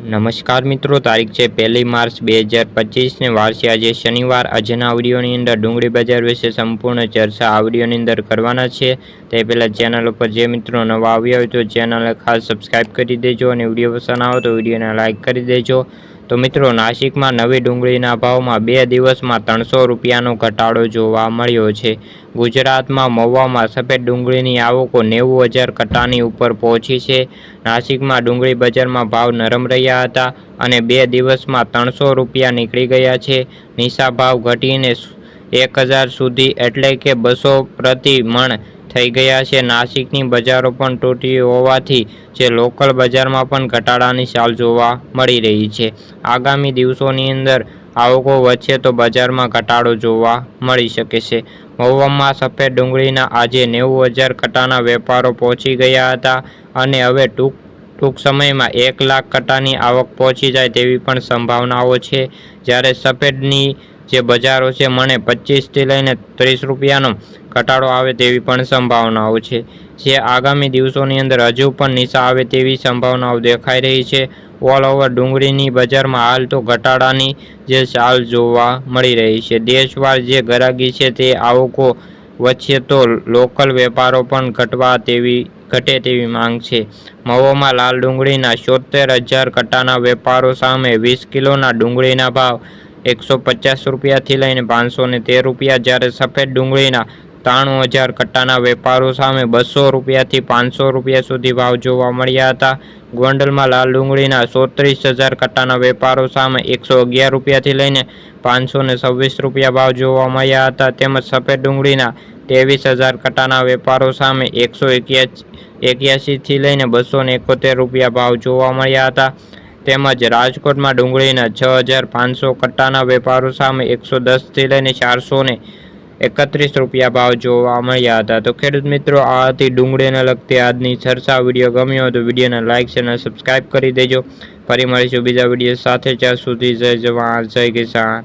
નમસ્કાર મિત્રો, તારીખ છે પહેલી માર્ચ બે હજાર પચીસને. વારસી આજે શનિવાર. આજના આવડીઓની અંદર ડુંગળી બજાર વિશે સંપૂર્ણ ચર્ચા આવડીઓની અંદર કરવાના છે. તે પહેલાં ચેનલ ઉપર જે મિત્રો નવા આવ્યા હોય તો ચેનલને ખાસ સબસ્ક્રાઈબ કરી દેજો અને વીડિયો પસંદ આવે તો વિડીયોને લાઇક કરી દેજો. તો મિત્રો, નાસિકમાં નવી ડુંગળીના ભાવમાં બે દિવસમાં ત્રણસો રૂપિયાનો ઘટાડો જોવા મળ્યો છે. ગુજરાતમાં મહુવામાં સફેદ ડુંગળીની આવકો નેવું હજાર કટાની ઉપર પહોંચી છે. નાસિકમાં ડુંગળી બજારમાં ભાવ નરમ રહ્યા હતા અને બે દિવસમાં ત્રણસો રૂપિયા નીકળી ગયા છે. નિશા ભાવ ઘટીને એક હજાર સુધી એટલે કે બસો પ્રતિ મણ થઈ ગયા છે. નાસિકની બજારો પણ તૂટી હોવાથી જે લોકલ બજારમાં પણ ઘટાડાની ચાલ જોવા મળી રહી છે. આગામી દિવસોની અંદર આવકો વચ્ચે તો બજારમાં ઘટાડો જોવા મળી શકે છે. મહુવામાં સફેદ ડુંગળીના આજે નેવું હજાર કટાના વેપારો પહોંચી ગયા હતા અને હવે ટૂંક ટૂંક સમયમાં એક લાખ કટાની આવક પહોંચી જાય તેવી પણ સંભાવનાઓ છે. જ્યારે સફેદની જે બજારો છે મને પચીસથી લઈને ત્રીસ રૂપિયાનો ઘટાડો આવે તેવી પણ સંભાવનાઓ છે. જે આગામી દિવસોની અંદર હજુ પણ નિશા આવે તેવી સંભાવનાઓ દેખાઈ રહી છે. ઓલ ઓવર ડુંગળીની બજારમાં હાલ તો ઘટાડાની જે ચાલ જોવા મળી રહી છે. દેશવાર જે ગરાગી છે તે આવકો વચ્ચે તો લોકલ વેપારો પણ ઘટવા તેવી, ઘટે તેવી માંગ છે. મહોમાં લાલ ડુંગળીના સોતેર હજાર કટ્ટાના વેપારો સામે વીસ કિલોના ડુંગળીના ભાવ એકસો પચાસ રૂપિયાથી લઈને પાંચસો ને તેર રૂપિયા જ્યારે સફેદ ડુંગળીના ત્રાણું હજાર કટ્ટાના વેપારો સામે બસો રૂપિયાથી પાંચસો રૂપિયા સુધી ભાવ જોવા મળ્યા હતા. ગોંડલમાં લાલ ડુંગળીના ચોત્રીસ હજાર કટ્ટાના વેપારો સામે એકસો અગિયાર રૂપિયાથી લઈને પાંચસો ને છવ્વીસ રૂપિયા ભાવ જોવા મળ્યા હતા. તેમજ સફેદ ડુંગળીના ત્રેવીસ હજાર કટ્ટાના વેપારો સામે એકસો એક્યાસી એક્યાસીથી લઈને બસો ને એકોતેર રૂપિયા ભાવ જોવા મળ્યા હતા. તેમજ રાજકોટમાં ડુંગળીના છ હજાર પાંચસો કટ્ટાના વેપારો સામે એકસો દસથી લઈને ચારસો ને એકત્રીસ રૂપિયા ભાવ જોવા મળ્યા હતા. તો ખેડૂત મિત્રો, આ હતી ડુંગળીને લગતી આજની ચર્ચા વીડિયો. ગમ્યો હોય તો વિડીયોને લાઇક અને સબસ્ક્રાઈબ કરી દેજો. ફરી મળીશું બીજા વીડિયો સાથે. જ્યાં સુધી જય જવાન, જય કિસાન.